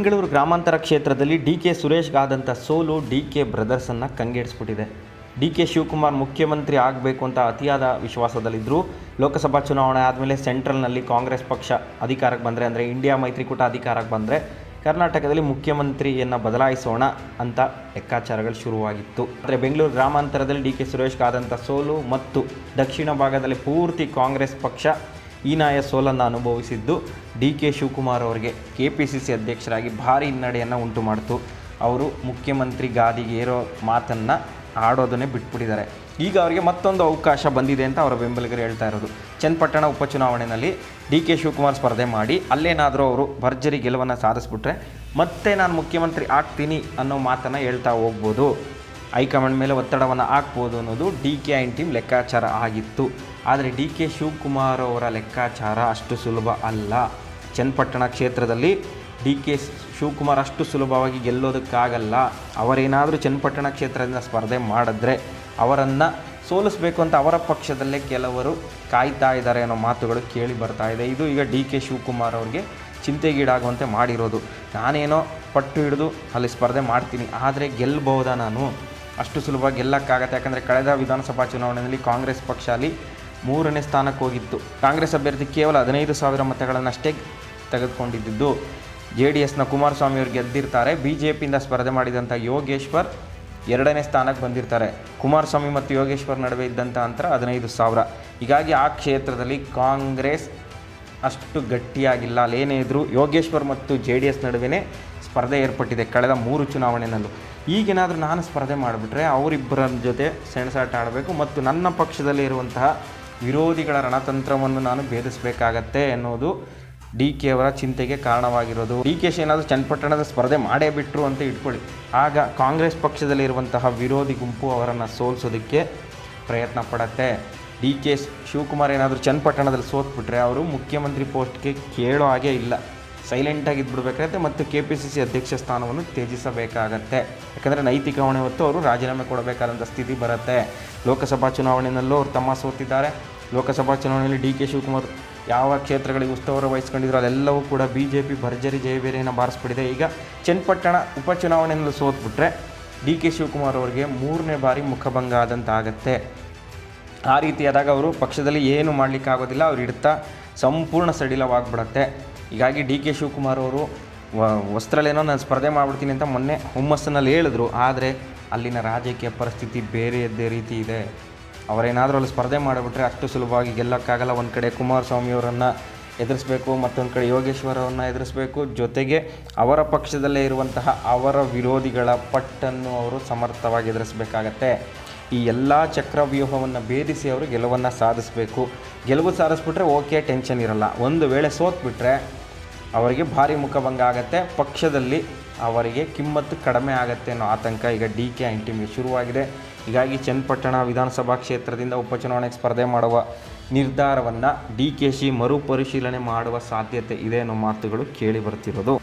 ಬೆಂಗಳೂರು ಗ್ರಾಮಾಂತರ ಕ್ಷೇತ್ರದಲ್ಲಿ D K ಸುರೇಶ್ಗಾದಂಥ ಸೋಲು ಡಿ ಕೆ ಬ್ರದರ್ಸನ್ನು ಕಂಗೆಡಿಸ್ಬಿಟ್ಟಿದೆ. ಡಿ ಕೆ ಶಿವಕುಮಾರ್ ಮುಖ್ಯಮಂತ್ರಿ ಆಗಬೇಕು ಅಂತ ಅತಿಯಾದ ವಿಶ್ವಾಸದಲ್ಲಿದ್ದರು ಲೋಕಸಭಾ ಚುನಾವಣೆ ಆದಮೇಲೆ ಸೆಂಟ್ರಲ್ನಲ್ಲಿ ಕಾಂಗ್ರೆಸ್ ಪಕ್ಷ ಅಧಿಕಾರಕ್ಕೆ ಬಂದರೆ ಅಂದರೆ ಇಂಡಿಯಾ ಮೈತ್ರಿಕೂಟ ಅಧಿಕಾರಕ್ಕೆ ಬಂದರೆ ಕರ್ನಾಟಕದಲ್ಲಿ ಮುಖ್ಯಮಂತ್ರಿಯನ್ನು ಬದಲಾಯಿಸೋಣ ಅಂತ ಲೆಕ್ಕಾಚಾರಗಳು ಶುರುವಾಗಿತ್ತು. ಆದರೆ ಬೆಂಗಳೂರು ಗ್ರಾಮಾಂತರದಲ್ಲಿ ಡಿ ಕೆ ಸುರೇಶ್ಗಾದಂಥ ಸೋಲು ಮತ್ತು ದಕ್ಷಿಣ ಭಾಗದಲ್ಲಿ ಪೂರ್ತಿ ಕಾಂಗ್ರೆಸ್ ಪಕ್ಷ ಹೀನಾಯ ಸೋಲನ್ನು ಅನುಭವಿಸಿದ್ದು ಡಿ ಕೆ ಶಿವಕುಮಾರ್ ಅವರಿಗೆ ಕೆ ಪಿ ಸಿ ಸಿ ಅಧ್ಯಕ್ಷರಾಗಿ ಭಾರಿ ಹಿನ್ನಡೆಯನ್ನು ಉಂಟು ಮಾಡಿತು. ಅವರು ಮುಖ್ಯಮಂತ್ರಿ ಗಾದಿಗೆ ಏರೋ ಮಾತನ್ನು ಆಡೋದನ್ನೇ ಬಿಟ್ಬಿಟ್ಟಿದ್ದಾರೆ. ಈಗ ಅವರಿಗೆ ಮತ್ತೊಂದು ಅವಕಾಶ ಬಂದಿದೆ ಅಂತ ಅವರ ಬೆಂಬಲಿಗರು ಹೇಳ್ತಾ ಇರೋದು. ಚನ್ನಪಟ್ಟಣ ಉಪಚುನಾವಣೆಯಲ್ಲಿ ಡಿ ಕೆ ಶಿವಕುಮಾರ್ ಸ್ಪರ್ಧೆ ಮಾಡಿ ಅಲ್ಲೇನಾದರೂ ಅವರು ಭರ್ಜರಿ ಗೆಲುವನ್ನು ಸಾಧಿಸ್ಬಿಟ್ರೆ ಮತ್ತೆ ನಾನು ಮುಖ್ಯಮಂತ್ರಿ ಆಗ್ತೀನಿ ಅನ್ನೋ ಮಾತನ್ನು ಹೇಳ್ತಾ ಹೋಗ್ಬೋದು. ಹೈಕಮಾಂಡ್ ಮೇಲೆ ಒತ್ತಡವನ್ನು ಹಾಕ್ಬೋದು ಅನ್ನೋದು ಡಿ ಕೆ ಐನ್ ಟೀಮ್ ಲೆಕ್ಕಾಚಾರ ಆಗಿತ್ತು. ಆದರೆ ಡಿ ಕೆ ಶಿವಕುಮಾರ್ ಅವರ ಲೆಕ್ಕಾಚಾರ ಅಷ್ಟು ಸುಲಭ ಅಲ್ಲ. ಚನ್ನಪಟ್ಟಣ ಕ್ಷೇತ್ರದಲ್ಲಿ ಡಿ ಕೆ ಶಿವಕುಮಾರ್ ಅಷ್ಟು ಸುಲಭವಾಗಿ ಗೆಲ್ಲೋದಕ್ಕಾಗಲ್ಲ. ಅವರೇನಾದರೂ ಚನ್ನಪಟ್ಟಣ ಕ್ಷೇತ್ರದಿಂದ ಸ್ಪರ್ಧೆ ಮಾಡಿದ್ರೆ ಅವರನ್ನು ಸೋಲಿಸಬೇಕು ಅಂತ ಅವರ ಪಕ್ಷದಲ್ಲೇ ಕೆಲವರು ಕಾಯ್ತಾ ಇದ್ದಾರೆ ಅನ್ನೋ ಮಾತುಗಳು ಕೇಳಿ ಬರ್ತಾ ಇದೆ. ಇದು ಈಗ ಡಿ ಕೆ ಶಿವಕುಮಾರ್ ಅವ್ರಿಗೆ ಚಿಂತೆಗೀಡಾಗುವಂತೆ ಮಾಡಿರೋದು. ನಾನೇನೋ ಪಟ್ಟು ಹಿಡಿದು ಅಲ್ಲಿ ಸ್ಪರ್ಧೆ ಮಾಡ್ತೀನಿ, ಆದರೆ ಗೆಲ್ಲಬಹುದಾ ನಾನು? ಅಷ್ಟು ಸುಲಭವಾಗಿ ಗೆಲ್ಲಕ್ಕಾಗತ್ತೆ. ಯಾಕಂದರೆ ಕಳೆದ ವಿಧಾನಸಭಾ ಚುನಾವಣೆಯಲ್ಲಿ ಕಾಂಗ್ರೆಸ್ ಪಕ್ಷ ಅಲ್ಲಿ ಮೂರನೇ ಸ್ಥಾನಕ್ಕೆ ಹೋಗಿತ್ತು. ಕಾಂಗ್ರೆಸ್ ಅಭ್ಯರ್ಥಿ ಕೇವಲ ಹದಿನೈದು ಸಾವಿರ ಮತಗಳನ್ನಷ್ಟೇ ತೆಗೆದುಕೊಂಡಿದ್ದು. ಜೆ ಡಿ ಎಸ್ನ ಕುಮಾರಸ್ವಾಮಿ ಅವರು ಗೆದ್ದಿರ್ತಾರೆ. ಬಿ ಜೆ ಪಿಯಿಂದ ಸ್ಪರ್ಧೆ ಮಾಡಿದಂಥ ಯೋಗೇಶ್ವರ್ ಎರಡನೇ ಸ್ಥಾನಕ್ಕೆ ಬಂದಿರ್ತಾರೆ. ಕುಮಾರಸ್ವಾಮಿ ಮತ್ತು ಯೋಗೇಶ್ವರ್ ನಡುವೆ ಇದ್ದಂಥ ಅಂತರ ಹದಿನೈದು ಸಾವಿರ. ಹೀಗಾಗಿ ಆ ಕ್ಷೇತ್ರದಲ್ಲಿ ಕಾಂಗ್ರೆಸ್ ಅಷ್ಟು ಗಟ್ಟಿಯಾಗಿಲ್ಲ. ಅಲ್ಲೇನೇ ಇದ್ದರೂ ಯೋಗೇಶ್ವರ್ ಮತ್ತು ಜೆ ಡಿ ಎಸ್ ನಡುವೆ ಸ್ಪರ್ಧೆ ಏರ್ಪಟ್ಟಿದೆ ಕಳೆದ ಮೂರು ಚುನಾವಣೆಯಲ್ಲೂ ಈಗೇನಾದರೂ ನಾನು ಸ್ಪರ್ಧೆ ಮಾಡಿಬಿಟ್ರೆ ಅವರಿಬ್ಬರ ಜೊತೆ ಸೆಣಸಾಟ ಆಡಬೇಕು ಮತ್ತು ನನ್ನ ಪಕ್ಷದಲ್ಲಿ ಇರುವಂತಹ ವಿರೋಧಿಗಳ ರಣತಂತ್ರವನ್ನು ನಾನು ಭೇದಿಸಬೇಕಾಗತ್ತೆ ಎನ್ನುವುದು ಡಿ ಕೆ ಅವರ ಚಿಂತೆಗೆ ಕಾರಣವಾಗಿರೋದು. ಡಿ ಕೆ ಶಿ ಏನಾದರೂ ಚನ್ನಪಟ್ಟಣದ ಸ್ಪರ್ಧೆ ಮಾಡೇ ಬಿಟ್ಟರು ಅಂತ ಇಟ್ಕೊಳ್ಳಿ. ಆಗ ಕಾಂಗ್ರೆಸ್ ಪಕ್ಷದಲ್ಲಿರುವಂತಹ ವಿರೋಧಿ ಗುಂಪು ಅವರನ್ನು ಸೋಲಿಸೋದಕ್ಕೆ ಪ್ರಯತ್ನ ಪಡತ್ತೆ. ಡಿ ಕೆ ಶಿವಕುಮಾರ್ ಏನಾದರೂ ಚನ್ನಪಟ್ಟಣದಲ್ಲಿ ಸೋತ್ಬಿಟ್ರೆ ಅವರು ಮುಖ್ಯಮಂತ್ರಿ ಪೋಸ್ಟ್ಗೆ ಕೇಳೋ ಹಾಗೆ ಇಲ್ಲ. ಸೈಲೆಂಟಾಗಿ ಇದ್ಬಿಡ್ಬೇಕಾಗತ್ತೆ ಮತ್ತು ಕೆ ಪಿ ಸಿ ಸಿ ಅಧ್ಯಕ್ಷ ಸ್ಥಾನವನ್ನು ತ್ಯಜಿಸಬೇಕಾಗತ್ತೆ. ಯಾಕಂದರೆ ನೈತಿಕ ಹೊಣೆ ಹೊತ್ತು ಅವರು ರಾಜೀನಾಮೆ ಕೊಡಬೇಕಾದಂಥ ಸ್ಥಿತಿ ಬರುತ್ತೆ. ಲೋಕಸಭಾ ಚುನಾವಣೆಯಲ್ಲೂ ಅವರು ತಮ್ಮ ಸೋತಿದ್ದಾರೆ. ಲೋಕಸಭಾ ಚುನಾವಣೆಯಲ್ಲಿ ಡಿ ಕೆ ಶಿವಕುಮಾರ್ ಯಾವ ಕ್ಷೇತ್ರಗಳಿಗೆ ಉಸ್ತುವಾರಿ ವಹಿಸ್ಕೊಂಡಿದ್ರು ಅದೆಲ್ಲವೂ ಕೂಡ ಬಿ ಜೆ ಪಿ ಭರ್ಜರಿ ಜಯಬೇರಿಯನ್ನು ಬಾರಿಸ್ಬಿಟ್ಟಿದೆ. ಈಗ ಚನ್ನಪಟ್ಟಣ ಉಪಚುನಾವಣೆಯಲ್ಲಿ ಸೋತ್ಬಿಟ್ರೆ ಡಿ ಕೆ ಶಿವಕುಮಾರ್ ಅವರಿಗೆ ಮೂರನೇ ಬಾರಿ ಮುಖಭಂಗ ಆದಂತಾಗತ್ತೆ. ಆ ರೀತಿಯಾದಾಗ ಅವರು ಪಕ್ಷದಲ್ಲಿ ಏನು ಮಾಡಲಿಕ್ಕಾಗೋದಿಲ್ಲ. ಅವ್ರು ಇಡ್ತಾ ಸಂಪೂರ್ಣ ಸಡಿಲವಾಗ್ಬಿಡತ್ತೆ. ಹೀಗಾಗಿ ಡಿ ಕೆ ಶಿವಕುಮಾರ್ ಅವರು ವಸ್ತ್ರಲೇನೋ ನಾನು ಸ್ಪರ್ಧೆ ಮಾಡಿಬಿಡ್ತೀನಿ ಅಂತ ಮೊನ್ನೆ ಹುಮ್ಮಸ್ಸಿನಲ್ಲಿ ಹೇಳಿದ್ರು. ಆದರೆ ಅಲ್ಲಿನ ರಾಜಕೀಯ ಪರಿಸ್ಥಿತಿ ಬೇರೆಯದ್ದೇ ರೀತಿ ಇದೆ. ಅವರೇನಾದರೂ ಅಲ್ಲಿ ಸ್ಪರ್ಧೆ ಮಾಡಿಬಿಟ್ರೆ ಅಷ್ಟು ಸುಲಭವಾಗಿ ಗೆಲ್ಲೋಕ್ಕಾಗಲ್ಲ. ಒಂದು ಕಡೆ ಕುಮಾರಸ್ವಾಮಿಯವರನ್ನು ಎದುರಿಸಬೇಕು, ಮತ್ತೊಂದು ಕಡೆ ಯೋಗೇಶ್ವರ ಅವರನ್ನು ಎದುರಿಸಬೇಕು. ಜೊತೆಗೆ ಅವರ ಪಕ್ಷದಲ್ಲೇ ಇರುವಂತಹ ಅವರ ವಿರೋಧಿಗಳ ಪಟ್ಟನ್ನು ಅವರು ಸಮರ್ಥವಾಗಿ ಎದುರಿಸಬೇಕಾಗತ್ತೆ. ಈ ಎಲ್ಲ ಚಕ್ರವ್ಯೂಹವನ್ನು ಭೇದಿಸಿ ಅವರು ಗೆಲುವನ್ನು ಸಾಧಿಸಬೇಕು. ಗೆಲುವು ಸಾಧಿಸ್ಬಿಟ್ರೆ ಓಕೆ, ಟೆನ್ಷನ್ ಇರಲ್ಲ. ಒಂದು ವೇಳೆ ಸೋತ್ಬಿಟ್ರೆ ಅವರಿಗೆ ಭಾರಿ ಮುಖಭಂಗ ಆಗುತ್ತೆ. ಪಕ್ಷದಲ್ಲಿ ಅವರಿಗೆ ಕಿಮ್ಮತ್ತು ಕಡಿಮೆ ಆಗುತ್ತೆ ಅನ್ನೋ ಆತಂಕ ಈಗ ಡಿ ಕೆ ಆ್ಯಂಟಿಮ್ಗೆ ಶುರುವಾಗಿದೆ. ಹೀಗಾಗಿ ಚನ್ನಪಟ್ಟಣ ವಿಧಾನಸಭಾ ಕ್ಷೇತ್ರದಿಂದ ಉಪಚುನಾವಣೆಗೆ ಸ್ಪರ್ಧೆ ಮಾಡುವ ನಿರ್ಧಾರವನ್ನು ಡಿ ಕೆ ಶಿ ಮರುಪರಿಶೀಲನೆ ಮಾಡುವ ಸಾಧ್ಯತೆ ಇದೆ ಅನ್ನೋ ಮಾತುಗಳು ಕೇಳಿ ಬರ್ತಿರೋದು.